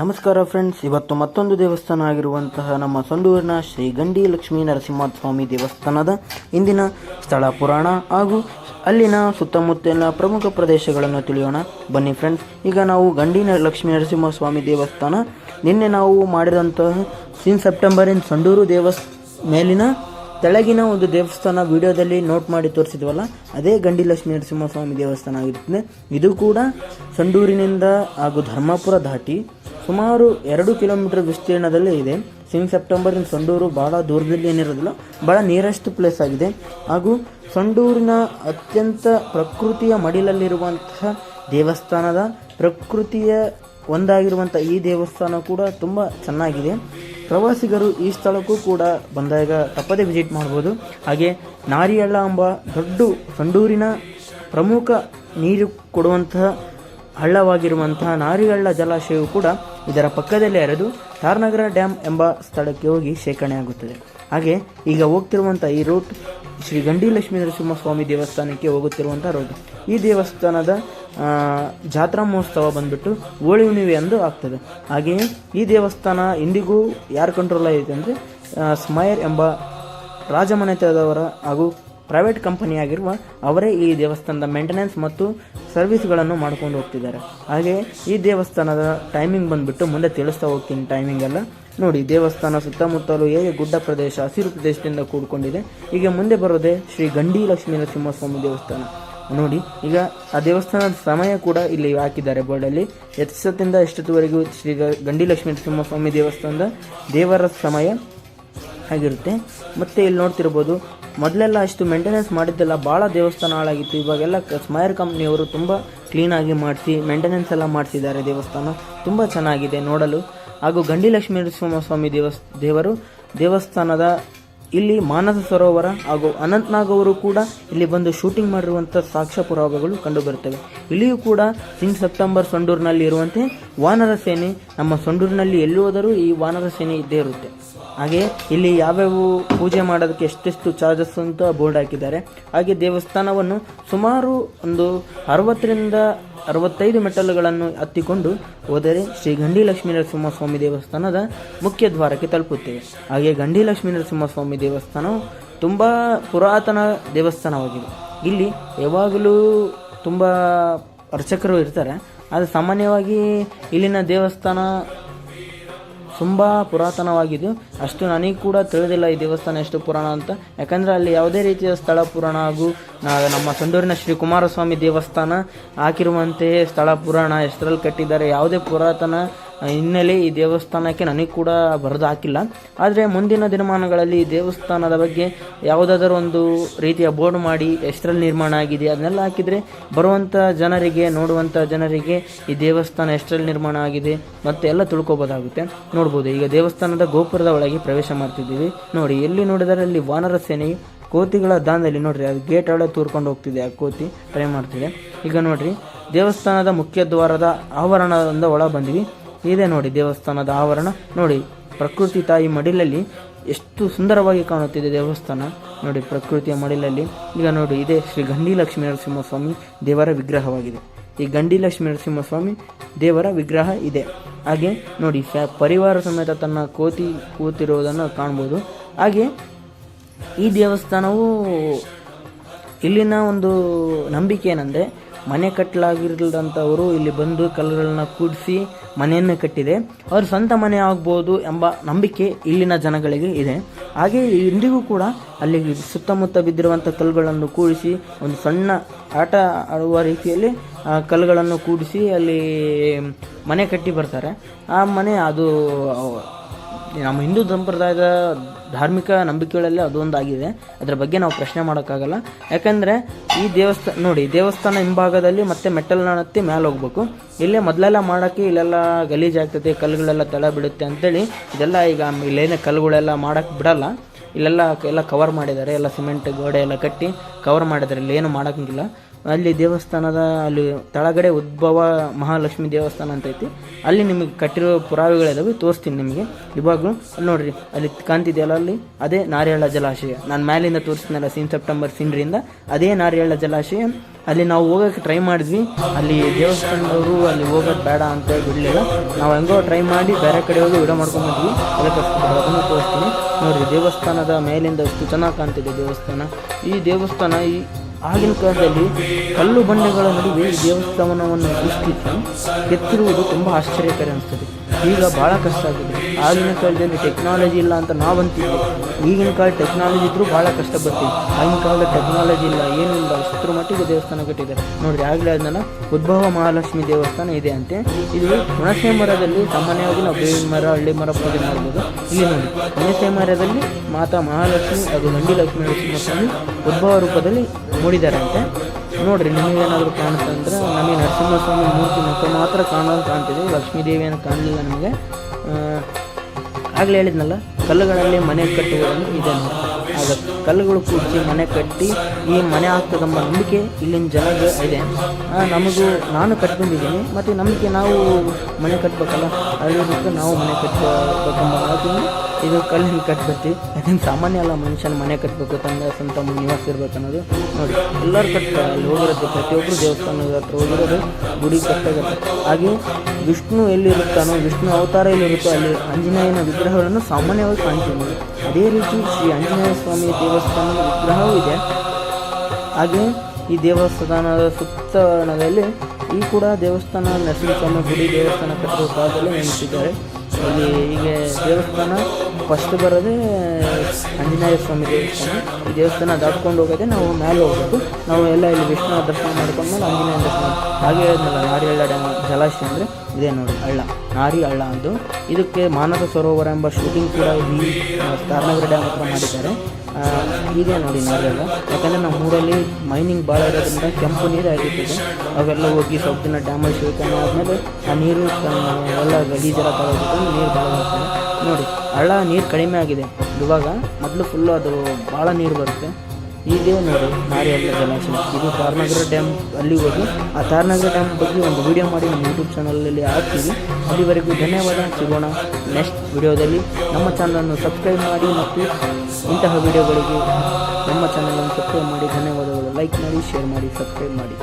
ನಮಸ್ಕಾರ ಫ್ರೆಂಡ್ಸ್ ಇವತ್ತು ಮತ್ತೊಂದು ದೇವಸ್ಥಾನ ಆಗಿರುವಂತಹ ನಮ್ಮ ಸಂಡೂರಿನ ಶ್ರೀ ಗಂಡಿ ಲಕ್ಷ್ಮೀ ನರಸಿಂಹಸ್ವಾಮಿ ದೇವಸ್ಥಾನದ ಇಂದಿನ ಸ್ಥಳ ಪುರಾಣ ಹಾಗೂ ಅಲ್ಲಿನ ಸುತ್ತಮುತ್ತಲಿನ ಪ್ರಮುಖ ಪ್ರದೇಶಗಳನ್ನು ತಿಳಿಯೋಣ. ಬನ್ನಿ ಫ್ರೆಂಡ್ಸ್ ಈಗ ನಾವು ಗಂಡಿ ಲಕ್ಷ್ಮೀ ನರಸಿಂಹಸ್ವಾಮಿ ದೇವಸ್ಥಾನ. ನಿನ್ನೆ ನಾವು ಮಾಡಿದಂತಹ ಸಿನ್ ಸೆಪ್ಟೆಂಬರ್ ಇನ್ ಸಂಡೂರು ದೇವಸ್, ಮೇಲಿನ ತೆಳಗಿನ ಒಂದು ದೇವಸ್ಥಾನ ವಿಡಿಯೋದಲ್ಲಿ ನೋಟ್ ಮಾಡಿ ತೋರಿಸಿದ್ವಲ್ಲ, ಅದೇ ಗಂಡಿ ಲಕ್ಷ್ಮೀ ನರಸಿಂಹಸ್ವಾಮಿ ದೇವಸ್ಥಾನ ಆಗಿರುತ್ತದೆ. ಇದು ಕೂಡ ಸಂಡೂರಿನಿಂದ ಹಾಗೂ ಧರ್ಮಾಪುರ ದಾಟಿ ಸುಮಾರು ಎರಡು ಕಿಲೋಮೀಟರ್ ವಿಸ್ತೀರ್ಣದಲ್ಲೇ ಇದೆ. ಸಿಂಗ್ ಸೆಪ್ಟೆಂಬರ್ ಇನ್ ಸಂಡೂರು ಬಹಳ ದೂರದಲ್ಲಿ ಏನಿರೋದಿಲ್ಲ, ಬಹಳ ನಿಯರೆಸ್ಟ್ ಪ್ಲೇಸ್ ಆಗಿದೆ. ಹಾಗೂ ಸಂಡೂರಿನ ಅತ್ಯಂತ ಪ್ರಕೃತಿಯ ಮಡಿಲಲ್ಲಿರುವಂತಹ ದೇವಸ್ಥಾನದ ಪ್ರಕೃತಿಯ ಒಂದಾಗಿರುವಂಥ ಈ ದೇವಸ್ಥಾನ ಕೂಡ ತುಂಬ ಚೆನ್ನಾಗಿದೆ. ಪ್ರವಾಸಿಗರು ಈ ಸ್ಥಳಕ್ಕೂ ಕೂಡ ಬಂದಾಗ ತಪ್ಪದೇ ವಿಸಿಟ್ ಮಾಡ್ಬೋದು. ಹಾಗೆ ನಾರಿಯಳ್ಳ ಎಂಬ ದೊಡ್ಡ ಸಂಡೂರಿನ ಪ್ರಮುಖ ನೀರು ಕೊಡುವಂತಹ ಹಳ್ಳವಾಗಿರುವಂತಹ ನಾರಿಹಳ್ಳ ಜಲಾಶಯವು ಕೂಡ ಇದರ ಪಕ್ಕದಲ್ಲಿ ಹರಿದು ತಾರ್ನಗರ ಡ್ಯಾಮ್ ಎಂಬ ಸ್ಥಳಕ್ಕೆ ಹೋಗಿ ಶೇಖರಣೆಯಾಗುತ್ತದೆ ಹಾಗೆ ಈಗ ಹೋಗ್ತಿರುವಂಥ ಈ ರೂಟ್ ಶ್ರೀ ಗಂಡಿ ಲಕ್ಷ್ಮೀ ನರಸಿಂಹಸ್ವಾಮಿ ದೇವಸ್ಥಾನಕ್ಕೆ ಹೋಗುತ್ತಿರುವಂಥ ರೋಡ್ ಈ ದೇವಸ್ಥಾನದ ಜಾತ್ರಾ ಮಹೋತ್ಸವ ಬಂದ್ಬಿಟ್ಟು ಹೋಳಿ ಹುಣ್ಣಿಮೆ ಎಂದು ಆಗ್ತದೆ. ಹಾಗೆಯೇ ಈ ದೇವಸ್ಥಾನ ಇಂದಿಗೂ ಯಾರು ಕಂಟ್ರೋಲ್ ಆಗಿದೆ ಅಂದರೆ ಸ್ಮೈರ್ ಎಂಬ ರಾಜಮನೆತನದವರ ಹಾಗೂ ಪ್ರೈವೇಟ್ ಕಂಪನಿಯಾಗಿರುವ ಅವರೇ ಈ ದೇವಸ್ಥಾನದ ಮೇಂಟೆನೆನ್ಸ್ ಮತ್ತು ಸರ್ವಿಸ್ಗಳನ್ನು ಮಾಡ್ಕೊಂಡು ಹೋಗ್ತಿದ್ದಾರೆ. ಹಾಗೆ ಈ ದೇವಸ್ಥಾನದ ಟೈಮಿಂಗ್ ಬಂದ್ಬಿಟ್ಟು ಮುಂದೆ ತಿಳಿಸ್ತಾ ಹೋಗ್ತೀನಿ ಟೈಮಿಂಗ್ ಎಲ್ಲ. ನೋಡಿ, ದೇವಸ್ಥಾನ ಸುತ್ತಮುತ್ತಲು ಹೇಗೆ ಗುಡ್ಡ ಪ್ರದೇಶ, ಹಸಿರು ಪ್ರದೇಶದಿಂದ ಕೂಡಿಕೊಂಡಿದೆ. ಈಗ ಮುಂದೆ ಬರೋದೇ ಶ್ರೀ ಗಂಡಿ ಲಕ್ಷ್ಮೀ ನರಸಿಂಹಸ್ವಾಮಿ ದೇವಸ್ಥಾನ. ನೋಡಿ, ಈಗ ಆ ದೇವಸ್ಥಾನದ ಸಮಯ ಕೂಡ ಇಲ್ಲಿ ಹಾಕಿದ್ದಾರೆ ಬೋರ್ಡಲ್ಲಿ ಎಷ್ಟೊತ್ತಿಂದ ಎಷ್ಟೊತ್ತುವರೆಗೂ ಶ್ರೀ ಗಂಡಿ ಲಕ್ಷ್ಮೀ ನರಸಿಂಹಸ್ವಾಮಿ ದೇವಸ್ಥಾನದ ದೇವರ ಸಮಯ ಆಗಿರುತ್ತೆ. ಮತ್ತೆ ಇಲ್ಲಿ ನೋಡ್ತಿರ್ಬೋದು ಮೊದಲೆಲ್ಲ ಅಷ್ಟು ಮೇಂಟೆನೆನ್ಸ್ ಮಾಡಿದ್ದೆಲ್ಲ ಭಾಳ ದೇವಸ್ಥಾನ ಹಾಳಾಗಿತ್ತು. ಇವಾಗೆಲ್ಲ ಸ್ಮೈರ್ ಕಂಪ್ನಿಯವರು ತುಂಬ ಕ್ಲೀನಾಗಿ ಮಾಡಿಸಿ ಮೇಂಟೆನೆನ್ಸ್ ಎಲ್ಲ ಮಾಡಿಸಿದ್ದಾರೆ ದೇವಸ್ಥಾನ. ತುಂಬ ಚೆನ್ನಾಗಿದೆ ನೋಡಲು. ಹಾಗೂ ಗಂಡಿ ಲಕ್ಷ್ಮೀ ನರಸಿಂಹಸ್ವಾಮಿ ದೇವಸ್, ದೇವರು ದೇವಸ್ಥಾನದ ಇಲ್ಲಿ ಮಾನಸ ಸರೋವರ ಹಾಗೂ ಅನಂತನಾಗ್ ಅವರು ಕೂಡ ಇಲ್ಲಿ ಬಂದು ಶೂಟಿಂಗ್ ಮಾಡಿರುವಂಥ ಸಾಕ್ಷ್ಯ ಪುರಾವೆಗಳು ಕಂಡುಬರುತ್ತವೆ. ಇಲ್ಲಿಯೂ ಕೂಡ ಸಿಂಗ್ ಸೆಪ್ಟೆಂಬರ್ ಸೊಂಡೂರಿನಲ್ಲಿ ಇರುವಂತೆ ವಾನರ ಸೇನೆ ನಮ್ಮ ಸಂಡೂರಿನಲ್ಲಿ ಎಲ್ಲಿ ಹೋದರೂ ಈ ವಾನರ ಸೇನೆ ಇದ್ದೇ ಇರುತ್ತೆ. ಹಾಗೆ ಇಲ್ಲಿ ಯಾವ್ಯಾವ ಪೂಜೆ ಮಾಡೋದಕ್ಕೆ ಎಷ್ಟೆಷ್ಟು ಚಾರ್ಜಸ್ ಅಂತ ಬೋರ್ಡ್ ಹಾಕಿದ್ದಾರೆ. ಹಾಗೆ ದೇವಸ್ಥಾನವನ್ನು ಸುಮಾರು ಒಂದು ಅರವತ್ತರಿಂದ ಅರವತ್ತೈದು ಮೆಟ್ಟಲುಗಳನ್ನು ಹತ್ತಿಕೊಂಡು ಹೋದರೆ ಶ್ರೀ ಗಂಡಿ ಲಕ್ಷ್ಮೀ ನರಸಿಂಹಸ್ವಾಮಿ ದೇವಸ್ಥಾನದ ಮುಖ್ಯ ದ್ವಾರಕ್ಕೆ ತಲುಪುತ್ತೇವೆ. ಹಾಗೆ ಗಂಡಿ ಲಕ್ಷ್ಮೀ ನರಸಿಂಹಸ್ವಾಮಿ ದೇವಸ್ಥಾನವು ತುಂಬ ಪುರಾತನ ದೇವಸ್ಥಾನವಾಗಿದೆ. ಇಲ್ಲಿ ಯಾವಾಗಲೂ ತುಂಬ ಅರ್ಚಕರು ಇರ್ತಾರೆ. ಆದರೆ ಸಾಮಾನ್ಯವಾಗಿ ಇಲ್ಲಿನ ದೇವಸ್ಥಾನ ತುಂಬ ಪುರಾತನವಾಗಿದ್ದು, ಅಷ್ಟು ನನಗೆ ಕೂಡ ತಿಳಿದಿಲ್ಲ ಈ ದೇವಸ್ಥಾನ ಎಷ್ಟು ಪುರಾಣ ಅಂತ. ಯಾಕಂದರೆ ಅಲ್ಲಿ ಯಾವುದೇ ರೀತಿಯ ಸ್ಥಳ ಪುರಾಣ ಹಾಗೂ ನಮ್ಮ ಸಂಡೂರಿನ ಶ್ರೀ ಕುಮಾರಸ್ವಾಮಿ ದೇವಸ್ಥಾನ ಹಾಕಿರುವಂತೆಯೇ ಸ್ಥಳ ಪುರಾಣ ಎಷ್ಟರಲ್ಲಿ ಕಟ್ಟಿದ್ದಾರೆ, ಯಾವುದೇ ಪುರಾತನ ಹಿನ್ನೆಲೆ ಈ ದೇವಸ್ಥಾನಕ್ಕೆ ನನಗೆ ಕೂಡ ಬರೆದು ಹಾಕಿಲ್ಲ. ಆದರೆ ಮುಂದಿನ ದಿನಮಾನಗಳಲ್ಲಿ ದೇವಸ್ಥಾನದ ಬಗ್ಗೆ ಯಾವುದಾದರೂ ಒಂದು ರೀತಿಯ ಬೋರ್ಡ್ ಮಾಡಿ, ಎಷ್ಟರಲ್ಲಿ ನಿರ್ಮಾಣ ಆಗಿದೆ, ಅದನ್ನೆಲ್ಲ ಹಾಕಿದರೆ ಬರುವಂಥ ಜನರಿಗೆ ನೋಡುವಂಥ ಜನರಿಗೆ ಈ ದೇವಸ್ಥಾನ ಎಷ್ಟರಲ್ಲಿ ನಿರ್ಮಾಣ ಆಗಿದೆ ಮತ್ತೆ ಎಲ್ಲ ತಿಳ್ಕೊಬೋದಾಗುತ್ತೆ. ನೋಡ್ಬೋದು, ಈಗ ದೇವಸ್ಥಾನದ ಗೋಪುರದ ಒಳಗೆ ಪ್ರವೇಶ ಮಾಡ್ತಿದ್ದೀವಿ. ನೋಡಿ, ಎಲ್ಲಿ ನೋಡಿದರೆ ಅಲ್ಲಿ ವಾನರ ಸೇನೆಯು ಕೋತಿಗಳ ದಾನದಲ್ಲಿ ನೋಡ್ರಿ, ಅದು ಗೇಟ್ ಒಳಗೆ ತೂರ್ಕೊಂಡು ಹೋಗ್ತಿದೆ ಆ ಕೋತಿ. ಟ್ರೈ ಮಾಡ್ತಿದೆ. ಈಗ ನೋಡ್ರಿ, ದೇವಸ್ಥಾನದ ಮುಖ್ಯ ದ್ವಾರದ ಆವರಣದಿಂದ ಒಳ ಬಂದ್ವಿ. ಇದೆ ನೋಡಿ ದೇವಸ್ಥಾನದ ಆವರಣ ನೋಡಿ. ಪ್ರಕೃತಿ ತಾಯಿ ಮಡಿಲಲ್ಲಿ ಎಷ್ಟು ಸುಂದರವಾಗಿ ಕಾಣುತ್ತಿದೆ ದೇವಸ್ಥಾನ. ನೋಡಿ ಪ್ರಕೃತಿಯ ಮಡಿಲಲ್ಲಿ ಈಗ ನೋಡಿ ಇದೆ ಶ್ರೀ ಗಂಡಿ ಲಕ್ಷ್ಮೀ ನರಸಿಂಹಸ್ವಾಮಿ ದೇವರ ವಿಗ್ರಹವಾಗಿದೆ. ಈ ಗಂಡಿ ಲಕ್ಷ್ಮೀ ನರಸಿಂಹಸ್ವಾಮಿ ದೇವರ ವಿಗ್ರಹ ಇದೆ. ಹಾಗೆ ನೋಡಿ ಪರಿವಾರ ಸಮೇತ ತನ್ನ ಕೋತಿ ಕೂತಿರುವುದನ್ನು ಕಾಣ್ಬೋದು. ಹಾಗೆ ಈ ದೇವಸ್ಥಾನವು ಇಲ್ಲಿನ ಒಂದು ನಂಬಿಕೆ ಏನಂದರೆ ಮನೆ ಕಟ್ಟಲಾಗಿರದಂಥವರು ಇಲ್ಲಿ ಬಂದು ಕಲ್ಲುಗಳನ್ನ ಕೂಡಿಸಿ ಮನೆಯನ್ನು ಕಟ್ಟಿದೆ. ಅವರು ಸ್ವಂತ ಮನೆ ಆಗ್ಬೋದು ಎಂಬ ನಂಬಿಕೆ ಇಲ್ಲಿನ ಜನಗಳಿಗೆ ಇದೆ. ಹಾಗೆ ಇಂದಿಗೂ ಕೂಡ ಅಲ್ಲಿ ಸುತ್ತಮುತ್ತ ಬಿದ್ದಿರುವಂಥ ಕಲ್ಲುಗಳನ್ನು ಕೂಡಿಸಿ, ಒಂದು ಸಣ್ಣ ಆಟ ಆಡುವ ರೀತಿಯಲ್ಲಿ ಕಲ್ಲುಗಳನ್ನು ಕೂಡಿಸಿ ಅಲ್ಲಿ ಮನೆ ಕಟ್ಟಿ ಬರ್ತಾರೆ. ಆ ಮನೆ ಅದು ನಮ್ಮ ಹಿಂದೂ ಸಂಪ್ರದಾಯದ ಧಾರ್ಮಿಕ ನಂಬಿಕೆಗಳಲ್ಲಿ ಅದೊಂದಾಗಿದೆ. ಅದರ ಬಗ್ಗೆ ನಾವು ಪ್ರಶ್ನೆ ಮಾಡೋಕ್ಕಾಗಲ್ಲ. ಯಾಕಂದರೆ ಈ ದೇವಸ್ಥಾನ, ನೋಡಿ, ದೇವಸ್ಥಾನ ಹಿಂಭಾಗದಲ್ಲಿ ಮತ್ತೆ ಮೆಟ್ಟಲನ್ನ ಹತ್ತಿ ಮೇಲೆ ಹೋಗ್ಬೇಕು. ಇಲ್ಲೇ ಮೊದಲೆಲ್ಲ ಮಾಡೋಕ್ಕೆ ಇಲ್ಲೆಲ್ಲ ಗಲೀಜಾಗ್ತದೆ, ಕಲ್ಲುಗಳೆಲ್ಲ ತಳ ಬಿಡುತ್ತೆ ಅಂತೇಳಿ. ಇದೆಲ್ಲ ಈಗ ಇಲ್ಲೇನೇ ಕಲ್ಲುಗಳೆಲ್ಲ ಮಾಡೋಕ್ಕೆ ಬಿಡಲ್ಲ. ಇಲ್ಲೆಲ್ಲ ಎಲ್ಲ ಕವರ್ ಮಾಡಿದ್ದಾರೆ, ಎಲ್ಲ ಸಿಮೆಂಟ್ ಗೋಡೆ ಎಲ್ಲ ಕಟ್ಟಿ ಕವರ್ ಮಾಡಿದ್ದಾರೆ. ಇಲ್ಲಿ ಏನು ಮಾಡೋಕ್ಕಿಲ್ಲ. ಅಲ್ಲಿ ದೇವಸ್ಥಾನದ, ಅಲ್ಲಿ ತಳಗಡೆ ಉದ್ಭವ ಮಹಾಲಕ್ಷ್ಮಿ ದೇವಸ್ಥಾನ ಅಂತ ಐತಿ. ಅಲ್ಲಿ ನಿಮಗೆ ಕಟ್ಟಿರೋ ಪುರಾವೆಗಳಿದಾವೆ, ತೋರಿಸ್ತೀನಿ ನಿಮಗೆ. ಇವಾಗಲೂ ನೋಡಿರಿ, ಅಲ್ಲಿ ಕಾಣ್ತಿದೆಯಲ್ಲ ಅಲ್ಲಿ ಅದೇ ನಾರಿಯಳ ಜಲಾಶಯ. ನಾನು ಮ್ಯಾಲಿಂದ ತೋರಿಸ್ತೀನಲ್ಲ ಸೀನ್ ಸೆಪ್ಟೆಂಬರ್ ಸೀನ್ರಿಂದ ಅದೇ ನಾರಿಯಳ ಜಲಾಶಯ. ಅಲ್ಲಿ ನಾವು ಹೋಗೋಕೆ ಟ್ರೈ ಮಾಡಿದ್ವಿ. ಅಲ್ಲಿ ದೇವಸ್ಥಾನದವರು ಅಲ್ಲಿ ಹೋಗೋದು ಬೇಡ ಅಂತ ಬಿಡಲಿಲ್ಲ ನಾವು ಹೆಂಗೋ ಟ್ರೈ ಮಾಡಿ ಬೇರೆ ಕಡೆ ಹೋಗಿ ವಿಡಿಯೋ ಮಾಡ್ಕೊಂಡ್ಬಂದ್ವಿ ಅದಕ್ಕೋಸ್ಕರ ಅದನ್ನು ತೋರಿಸ್ತೀನಿ. ನೋಡಿರಿ ದೇವಸ್ಥಾನದ ಮೇಲಿಂದ ಎಷ್ಟು ಚೆನ್ನಾಗಿ ಕಾಣ್ತಿದೆ ದೇವಸ್ಥಾನ. ಈ ದೇವಸ್ಥಾನ ಈ ಆಗಿನ ಕಾಲದಲ್ಲಿ ಕಲ್ಲು ಬಂಡೆಗಳ ನಡುವೆ ಈ ದೇವಸ್ಥಾನವನ್ನು ಸೃಷ್ಟಿಸಿ, ಕೆತ್ತಿರುವುದು ತುಂಬ ಆಶ್ಚರ್ಯಕರ ಅನಿಸ್ತದೆ ಈಗ ಭಾಳ ಕಷ್ಟ ಆಗಿದೆ. ಆಗಿನ ಕಾಲದಲ್ಲಿ ಟೆಕ್ನಾಲಜಿ ಇಲ್ಲ ಅಂತ ನಾವು ಅಂತೀವಿ ಈಗಿನ ಕಾಲ ಟೆಕ್ನಾಲಜಿ ಇದ್ದರೂ ಭಾಳ ಕಷ್ಟ ಬರ್ತೀವಿ ಆಗಿನ ಕಾಲದ ಟೆಕ್ನಾಲಜಿ ಇಲ್ಲ ಏನಿಲ್ಲ ಅಷ್ಟರ ಮಟ್ಟಿಗೆ ದೇವಸ್ಥಾನ ಕಟ್ಟಿದ್ದಾರೆ. ನೋಡಿ ಆಗಲೇ ಅದನ್ನ ಉದ್ಭವ ಮಹಾಲಕ್ಷ್ಮಿ ದೇವಸ್ಥಾನ ಇದೆ ಅಂತೆ. ಇದು ಹುಣಸೆ ಮರದಲ್ಲಿ ಸಾಮಾನ್ಯವಾಗಿ ನಾವು ಬೇವಿನ ಮರ, ಹಳ್ಳಿ ಮರ ಪೂಜೆ ಮಾಡ್ಬೋದು. ಇಲ್ಲಿ ನೋಡಿ ಹುಣಸೆ ಮರದಲ್ಲಿ ಮಾತಾ ಮಹಾಲಕ್ಷ್ಮಿ, ಅದು ಗಂಡಿ ಲಕ್ಷ್ಮೀ ನರಸಿಂಹಸ್ವಾಮಿ ಉದ್ಭವ ರೂಪದಲ್ಲಿ ಮೂಡಿದಾರಂತೆ ನೋಡ್ರಿ, ನಿಮಗೇನಾದರೂ ಕಾಣುತ್ತೆ ಅಂದ್ರೆ ನಮಗೆ ನರಸಿಂಹಸ್ವಾಮಿ ಮೂರ್ತಿ ಮುಖ ಮಾತ್ರ ಕಾಣೋದು ಕಾಣ್ತಿದೆ. ಲಕ್ಷ್ಮೀ ದೇವಿಯನ್ನು ಕಾಣಲಿಲ್ಲ ನಮಗೆ. ಆಗಲೇ ಹೇಳಿದ್ನಲ್ಲ, ಕಲ್ಲುಗಳಲ್ಲಿ ಮನೆ ಕಟ್ಟುವುದನ್ನು ಇದೆ ಆಗ ಕಲ್ಲುಗಳು ಕೂಡಿಸಿ ಮನೆ ಕಟ್ಟಿ ಈ ಮನೆ ಆಗ್ತದೆಂಬ ನಂಬಿಕೆ ಇಲ್ಲಿನ ಜನಗೆ ಇದೆ. ನಮಗೂ ನಾನು ಕಟ್ಕೊಂಡಿದ್ದೀನಿ. ಮತ್ತು ನಂಬಿಕೆ ನಾವು ಮನೆ ಕಟ್ಬೇಕಲ್ಲ ಅದಕ್ಕೆ ನಾವು ಮನೆ ಕಟ್ಟಬೇಕು ಮಾತಿಂದ ಇದು ಕಲ್ಲಿನ ಕಟ್ಬಿಡ್ತೀವಿ ಯಾಕಂದ್ರೆ ಸಾಮಾನ್ಯ ಅಲ್ಲ ಮನುಷ್ಯನ ಮನೆ ಕಟ್ಟಬೇಕು ತಂದೆ ಸ್ವಂತ ನಿವಾಸ ಇರ್ಬೇಕು ಅನ್ನೋದು. ನೋಡಿ, ಎಲ್ಲರೂ ಕಟ್ತಾರೆ, ಅಲ್ಲಿ ಹೋಗಿರುತ್ತೆ ಪ್ರತಿಯೊಬ್ಬರು ದೇವಸ್ಥಾನದ ಹತ್ರ ಹೋಗಿರೋದು, ಗುಡಿ ಕಟ್ಟಾಗುತ್ತೆ ಹಾಗೆ ವಿಷ್ಣು ಎಲ್ಲಿರುತ್ತಾನೋ ವಿಷ್ಣು ಅವತಾರ ಎಲ್ಲಿರುತ್ತೋ ಅಲ್ಲಿ ಆಂಜನೇಯನ ವಿಗ್ರಹಗಳನ್ನು ಸಾಮಾನ್ಯವಾಗಿ ಕಾಣ್ತೀವಿ. ಅದೇ ರೀತಿ ಶ್ರೀ ಆಂಜನೇಯ ಸ್ವಾಮಿ ದೇವಸ್ಥಾನದ ವಿಗ್ರಹವೂ ಇದೆ. ಹಾಗೆ ಈ ದೇವಸ್ಥಾನದ ಸುತ್ತಣದಲ್ಲಿ ಈ ಕೂಡ ದೇವಸ್ಥಾನ ನರಸಿಂಹಸ್ವಾಮಿ ಗುಡಿ ದೇವಸ್ಥಾನ ಕಟ್ಟಿರುವ ಕಾಲದಲ್ಲಿ ನೆನೆಸಿದ್ದಾರೆ ಇಲ್ಲಿ ಹೀಗೆ ದೇವಸ್ಥಾನ ಫಸ್ಟ್ ಬರೋದೇ ಆಂಜನೇಯ ಸ್ವಾಮಿ ದೇವಸ್ಥಾನ. ಈ ದೇವಸ್ಥಾನ ದಾಟ್ಕೊಂಡು ಹೋಗೋದೇ ನಾವು ಮೇಲೆ ಹೋಗ್ಬೇಕು. ನಾವು ಎಲ್ಲ ಇಲ್ಲಿ ವಿಷ್ಣು ದರ್ಶನ ಮಾಡ್ಕೊಂಡ್ಮೇಲೆ ಆಂಜನೇಯ ದರ್ಶನ ಹಾಗೆ ಹೇಳಿದ್ನಲ್ಲ ನಾರಿ ಹಳ್ಳ ಡ್ಯಾಮ್ ಜಲಾಶಯ ಅಂದರೆ ಇದೇ ನೋಡಿ, ಹಳ್ಳ. ನಾರಿ ಹಳ್ಳ ಅಂದು. ಇದಕ್ಕೆ ಮಾನಸ ಸರೋವರ ಎಂಬ ಶೂಟಿಂಗ್ ಕೂಡ ಇಲ್ಲಿ ಕಾರ್ನಗರ ಡ್ಯಾಮ್ ಹತ್ರ ಮಾಡಿದ್ದಾರೆ. ಇದೆ ನೋಡಿ ನಾವೆಲ್ಲ ಯಾಕಂದರೆ ನಮ್ಮ ಊರಲ್ಲಿ ಮೈನಿಂಗ್ ಭಾಳ ಇರೋದ್ರಿಂದ ಕೆಂಪು ನೀರು ಆಗಿರ್ತದೆ. ಅವೆಲ್ಲ ಹೋಗಿ ಸ್ವಲ್ಪ ದಿನ ಡ್ಯಾಮೇಜ್ ಹೋಗ್ತಾನೆ ಆದಮೇಲೆ ಆ ನೀರು ಎಲ್ಲ ಗಲೀಜೆಲ್ಲ ತಗೋಬಿಟ್ಟು ನೀರು ಭಾಳ ಬರ್ತದೆ ನೋಡಿ, ಹಳ್ಳ ನೀರು ಕಡಿಮೆ ಆಗಿದೆ. ಇವಾಗ ಮೊದಲು ಫುಲ್ಲು ಅದು ಭಾಳ ನೀರು ಬರುತ್ತೆ. ಇದೇ ನೋಡಿ ನಾರಿಹಳ್ಳ ಜಲಾಶಯ ಇದು ತಾರನಗರ ಡ್ಯಾಮ್ ಅಲ್ಲಿ ಹೋಗಿ, ಆ ತಾರನಗರ ಡ್ಯಾಮ್ ಬಗ್ಗೆ ಒಂದು ವಿಡಿಯೋ ಮಾಡಿ ನಮ್ಮ ಯೂಟ್ಯೂಬ್ ಚಾನಲಲ್ಲಿ ಹಾಕ್ತೀವಿ. ಅಲ್ಲಿವರೆಗೂ ಧನ್ಯವಾದ. ಸಿಗೋಣ ನೆಕ್ಸ್ಟ್ ವಿಡಿಯೋದಲ್ಲಿ ನಮ್ಮ ಚಾನಲನ್ನು ಸಬ್ಸ್ಕ್ರೈಬ್ ಮಾಡಿ ಮತ್ತು ಇಂತಹ ವಿಡಿಯೋಗಳಿಗೆ ನಮ್ಮ ಚಾನಲನ್ನು ಸಬ್ಸ್ಕ್ರೈಬ್ ಮಾಡಿ. ಧನ್ಯವಾದಗಳು. ಲೈಕ್ ಮಾಡಿ ಶೇರ್ ಮಾಡಿ ಸಬ್ಸ್ಕ್ರೈಬ್ ಮಾಡಿ.